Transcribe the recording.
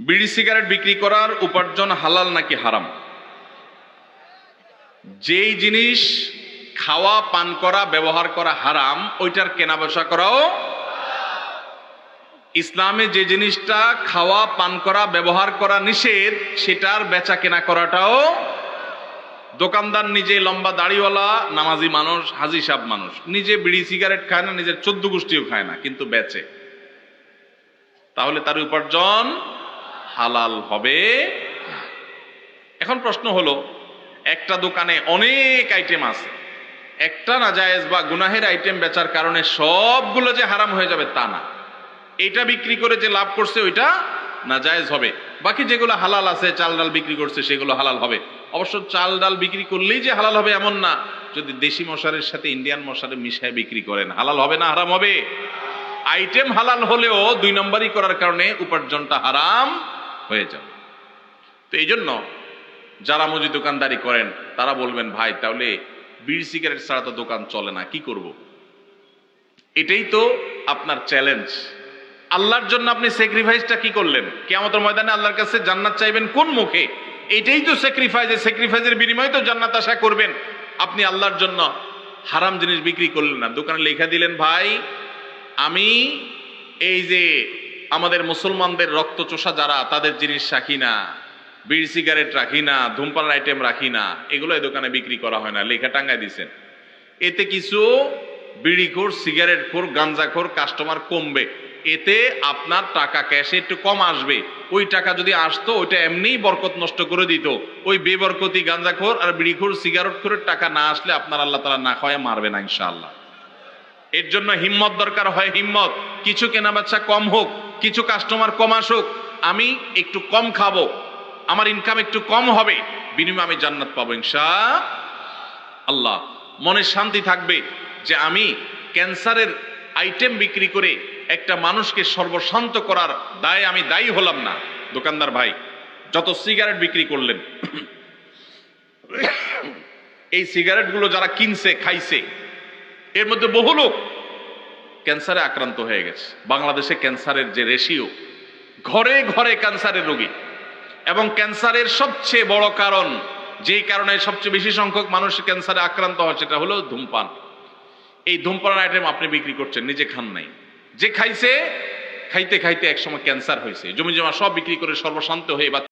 বিড়ি সিগারেট বিক্রি করার উপার্জন হালাল নাকি হারাম? যেই জিনিস খাওয়া, পান করা, ব্যবহার করা হারাম, ওইটার কেনা বেচা করাও ইসলামে যে জিনিসটা খাওয়া, পান করা, ব্যবহার করা নিষেধ, সেটার বেচা কেনা করাটাও দোকানদার নিজে লম্বা দাড়িওয়ালা, নামাজি মানুষ, হাজি সাহ মানুষ। নিজে বিড়ি সিগারেট খায় না, নিজের চোদ্দ গোষ্ঠীও খায় না, কিন্তু বেচে। তাহলে তার উপার্জন হালাল হবে? এখন প্রশ্ন হলো, একটা দোকানে অনেক আইটেম আছে। একটা নাজায়েজ বা গুনাহের আইটেম বেচার কারণে সবগুলো যে হারাম হয়ে যাবে তা না। এটা বিক্রি করে যে লাভ করছে ওইটা নাজায়েজ হবে। বাকি যেগুলো হালাল আছে, চাল ডাল বিক্রি করছে, সেগুলো হালাল হবে। অবশ্য চাল ডাল বিক্রি করলেই যে হালাল হবে এমন না। যদি দেশি মশারের সাথে ইন্ডিয়ান মশারে মিশায় বিক্রি করেন, হালাল হবে না হারাম হবে? আইটেম হালাল হলেও দুই নম্বরই করার কারণে উপার্জনটা হারাম। হয়ে যাবে তো এই জন্য যারা মুজি দোকানদারি করেন, তারা বলবেন, ভাই, তাহলে বিড়ি সিগারেট ছাড়া তো দোকান চলে না, কি করব? এটাই তো আপনার চ্যালেঞ্জ আল্লাহর জন্য আপনি স্যাক্রিফাইসটা কি করলেন? কেয়ামতের ময়দানে আল্লাহর কাছে জান্নাত চাইবেন কোন মুখে? এটাই তো স্যাক্রিফাইস স্যাক্রিফাইসের বিনিময়ে তো জান্নাত আশা করবেন। আপনি আল্লাহর জন্য হারাম জিনিস বিক্রি করলেন না। দোকানে লেখা দিলেন, ভাই, আমি এই যে আমাদের মুসলমানদের রক্ত চোষা যারা, তাদের জিনিস রাখি না। বিড়ি সিগারেট রাখি না ধূমপান আইটেম রাখি না। এগুলো এই দোকানে বিক্রি করা হয় না, লেখা টাঙ্গায় দিছেন। এতে কিছু বিড়িখোর, সিগারেটখোর, গাঞ্জাখোর কাস্টমার কমবে। এতে আপনার টাকা ক্যাশে একটু কম আসবে। ওই টাকা যদি আসতো, ওইটা এমনিই বরকত নষ্ট করে দিত। ওই বেবরকতি গাঞ্জাখোর আর বিড়িখোর, সিগারেটখোরের টাকা না আসলে আপনার আল্লাহ তালা না খাওয়ায় মারবে না ইনশাআল্লাহ। এর জন্য হিম্মত দরকার হয়, হিম্মত। কিছু কেনা বেচা কম হোক কিছু কাস্টমার কম আসুক, আমি একটু কম খাব, আমার ইনকাম একটু কম হবে, বিনিময়ে আমি জান্নাত পাবো ইনশা আল্লাহ, মনে শান্তি থাকবে যে আমি ক্যান্সারের আইটেম বিক্রি করে একটা মানুষকে সর্বশান্ত করার দায়ে আমি দায়ী হলাম না। দোকানদার ভাই, যত সিগারেট বিক্রি করলেন, এই সিগারেটগুলো যারা কিনছে, খাইছে, এর মধ্যে বহু লোক ক্যান্সারে আক্রান্ত হয়ে গেছে। বাংলাদেশে ক্যান্সারের যে রেশিও ঘরে ঘরে ক্যান্সারের রোগী। এবং ক্যান্সারের সবচেয়ে বড় কারণ, যেই কারণে সবচেয়ে বেশি সংখ্যক মানুষ ক্যান্সারে আক্রান্ত হয়, সেটা হলো ধূমপান। এই ধূমপানের আইটেম আপনি বিক্রি করছেন, নিজে খান নাই। যে খাইছে, খাইতে খাইতে একসময় ক্যান্সার হয়েছে। জমি জমা সব বিক্রি করে সর্বশান্ত হয়ে বা